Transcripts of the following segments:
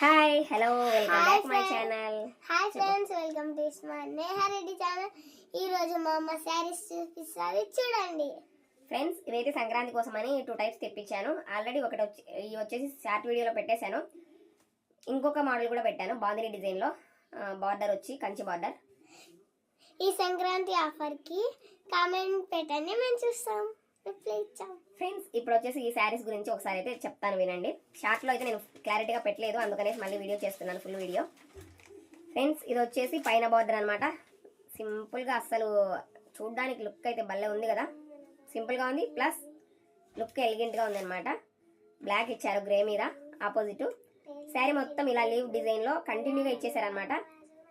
Hi hello welcome back my. Channel hi friends welcome to smart Nehareddy channel ఈ రోజు మా అమ్మ శారీస్ చూపిస్తుంది. చూడండి. ఫ్రెండ్స్ ఇదైతే సంక్రాంతి కోసమని టూ టైప్స్ తెప్పించాను. ఆల్రెడీ ఒకటి వచ్చి ఇవి వచ్చేసి షార్ట్ వీడియోలో పెట్టేశాను. ఇంకొక మోడల్ కూడా పెట్టాను బాందిని డిజైన్లో బార్డర్ వచ్చి కంచి బార్డర్ ఈ సంక్రాంతి ఆఫర్కి కామెంట్ పెట్టండి. మేము చూస్తాం. ఫ్రెండ్స్ ఇప్పుడు వచ్చేసి ఈ శారీస్ గురించి ఒకసారి అయితే చెప్తాను వినండి. షార్ట్లో అయితే నేను క్లారిటీగా పెట్టలేదు అందుకనేసి మళ్ళీ వీడియో చేస్తున్నాను ఫుల్ వీడియో ఫ్రెండ్స్ ఇది వచ్చేసి పైన బార్డర్ అనమాట సింపుల్గా అస్సలు చూడడానికి లుక్ అయితే భలే ఉంది కదా. సింపుల్గా ఉంది ప్లస్ లుక్ ఎలిగెంట్గా ఉంది అనమాట బ్లాక్ ఇచ్చారు గ్రే మీద ఆపోజిట్ శారీ మొత్తం ఇలా లీవ్ డిజైన్లో కంటిన్యూగా ఇచ్చేసారనమాట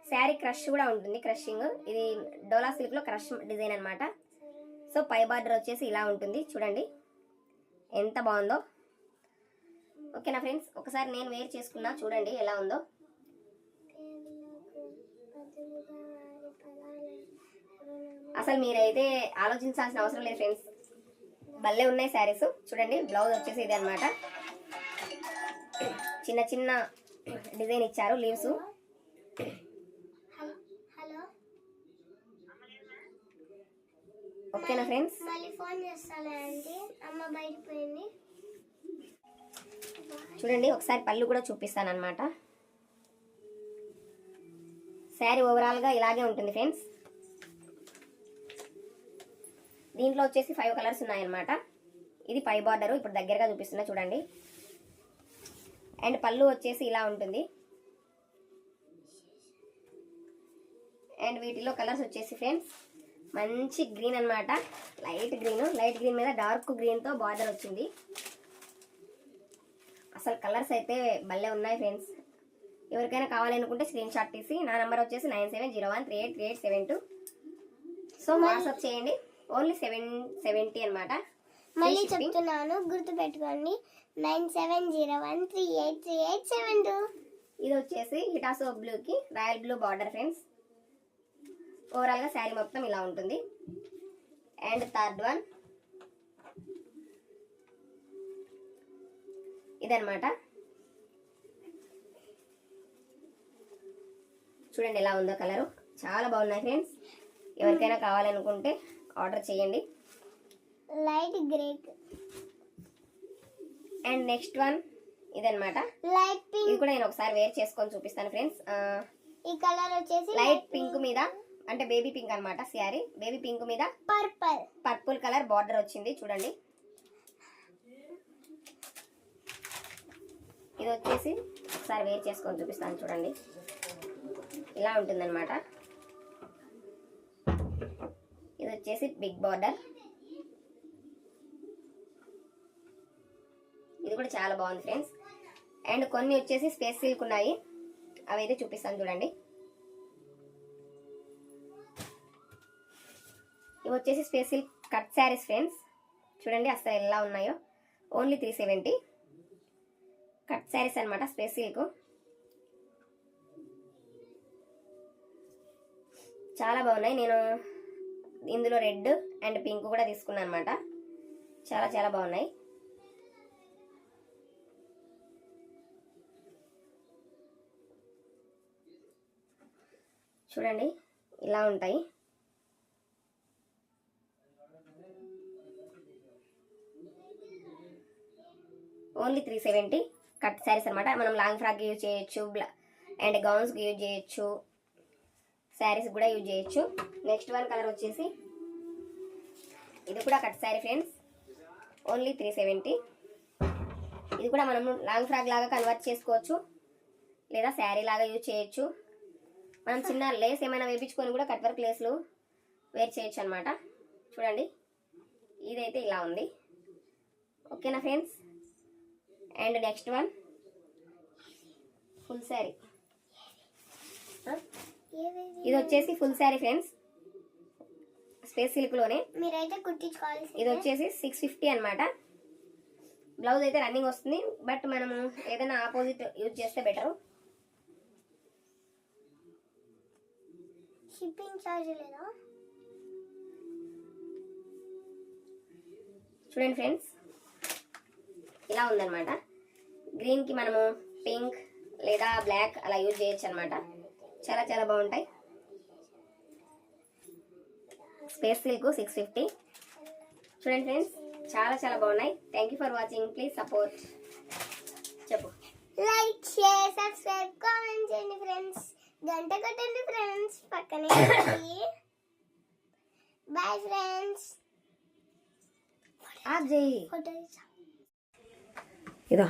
శారీ క్రష్ కూడా ఉంటుంది క్రషింగ్ ఇది డోలా సిల్క్లో క్రష్ డిజైన్ అనమాట సో పై బార్డర్ వచ్చేసి ఇలా ఉంటుంది. చూడండి. ఎంత బాగుందో. ఓకేనా ఫ్రెండ్స్? ఒకసారి నేను వేర్ చేసుకున్నా చూడండి ఎలా ఉందో. అసలు మీరైతే ఆలోచించాల్సిన అవసరం లేదు ఫ్రెండ్స్. భలే ఉన్నాయి శారీస్. చూడండి బ్లౌజ్ వచ్చేసి ఇది అనమాట చిన్న చిన్న డిజైన్ ఇచ్చారు లీవ్స్. ఓకేనా ఫ్రెండ్స్? మళ్ళీ ఫోన్ చేస్తాలే అంటే అమ్మ బయటకు పోయింది. చూడండి ఒకసారి పళ్ళు కూడా చూపిస్తాను అనమాట శారీ ఓవరాల్గా ఇలాగే ఉంటుంది ఫ్రెండ్స్. దీంట్లో వచ్చేసి ఫైవ్ కలర్స్ ఉన్నాయన్నమాట. ఇది పై బార్డర్ ఇప్పుడు దగ్గరగా చూపిస్తున్నా చూడండి. అండ్ పళ్ళు వచ్చేసి ఇలా ఉంటుంది. అండ్ వీటిలో కలర్స్ వచ్చేసి ఫ్రెండ్స్ మంచి గ్రీన్ అన్నమాట. లైట్ గ్రీన్ లైట్ గ్రీన్ మీద డార్క్ గ్రీన్తో బార్డర్ వచ్చింది. అసలు కలర్స్ అయితే భలే ఉన్నాయి ఫ్రెండ్స్. ఎవరికైనా కావాలనుకుంటే స్క్రీన్ షాట్ తీసి నా నెంబర్ వచ్చేసి nine seven zero one three eight three eight seven two. So WhatsApp చేయండి. ఓన్లీ సెవెన్ సెవెంటీ అనమాట మళ్ళీ చెప్తున్నాను గుర్తు పెట్టుకోండి nine seven zero one three eight three eight seven two. ఇది వచ్చేసి హిటాసో బ్లూకి రాయల్ బ్లూ బార్డర్ ఫ్రెండ్స్. ఓవరాల్గా శారీ మొత్తం ఇలా ఉంటుంది. అండ్ థర్డ్ వన్ ఇదనమాట చూడండి ఎలా ఉందో కలరు. చాలా బాగున్నాయి ఫ్రెండ్స్. ఎవరికైనా కావాలనుకుంటే ఆర్డర్ చేయండి. Light grey and next one ఇదనమాట లైట్ ఇది పింక్ కూడా నేను ఒకసారి వేర్ చేసుకొని చూపిస్తాను ఫ్రెండ్స్. ఈ కలర్ వచ్చేసి లైట్ పింక్ మీద అంటే బేబీ పింక్ అన్నమాట శారీ. బేబీ పింక్ మీద పర్పల్ పర్పుల్ కలర్ బార్డర్ వచ్చింది చూడండి. ఇది వచ్చేసి ఒకసారి వేర్ చేసుకొని చూపిస్తాను చూడండి. ఇలా ఉంటుందన్నమాట. ఇది వచ్చేసి బిగ్ బార్డర్ ఇది కూడా చాలా బాగుంది ఫ్రెండ్స్ అండ్ కొన్ని వచ్చేసి స్పేస్ సిల్క్ ఉన్నాయి. అవి అయితే చూపిస్తాను చూడండి. ఇవి వచ్చేసి స్పెషల్ కట్ శారీస్ ఫ్రెండ్స్. చూడండి అసలు ఎలా ఉన్నాయో. Only three seventy. Cut saris అనమాట స్పేస్ సిల్క్. చాలా బాగున్నాయి. నేను ఇందులో రెడ్ అండ్ పింక్ కూడా తీసుకున్నాను అనమాట చాలా చాలా బాగున్నాయి. చూడండి ఇలా ఉంటాయి. Only three seventy cut saris అనమాట మనం లాంగ్ ఫ్రాక్ యూజ్ చేయొచ్చు అండ్ గౌన్స్కి యూజ్ చేయొచ్చు శారీస్ కూడా యూజ్ చేయొచ్చు. నెక్స్ట్ వన్ కలర్ వచ్చేసి ఇది కూడా cut sari friends only three seventy ఇది కూడా మనం లాంగ్ ఫ్రాక్ లాగా కన్వర్ట్ చేసుకోవచ్చు లేదా శారీ లాగా యూజ్ చేయొచ్చు. మనం చిన్న లేస్ ఏమైనా వేపించుకొని కూడా కట్ వర్క్ లేస్లు వేర్ చేయొచ్చు అనమాట చూడండి ఇదైతే ఇలా ఉంది. ఓకేనా friends and next one. Full saree. ఇది వచ్చేసి ఫుల్ శారీ ఫ్రెండ్స్. స్పేస్ సిల్క్లోనే. మీరైతే కుట్టించుకోవాలి ఇది వచ్చేసి సిక్స్ ఫిఫ్టీ అనమాట బ్లౌజ్ అయితే రన్నింగ్ వస్తుంది. బట్ మనము ఏదైనా ఆపోజిట్ యూజ్ చేస్తే బెటరు. షిప్పింగ్ ఛార్జ్ లేదా? చూడండి ఫ్రెండ్స్. ఇలా ఉందన్నమాట. గ్రీన్కి మనము పింక్ లేదా బ్లాక్ అలా యూజ్ చేయొచ్చు అనమాట చాలా చాలా బాగుంటాయి. Space silk six fifty. చూడండి ఫ్రెండ్స్ చాలా చాలా బాగున్నాయి. Thank for watching please support చెప్పు. లైక్ షేర్ సబ్స్క్రైబ్ కామెంట్ చేయండి ఫ్రెండ్స్. గంట కొట్టండి ఫ్రెండ్స్ పక్కనే. Bye friends. ఆఫ్ చేయి ఇదో.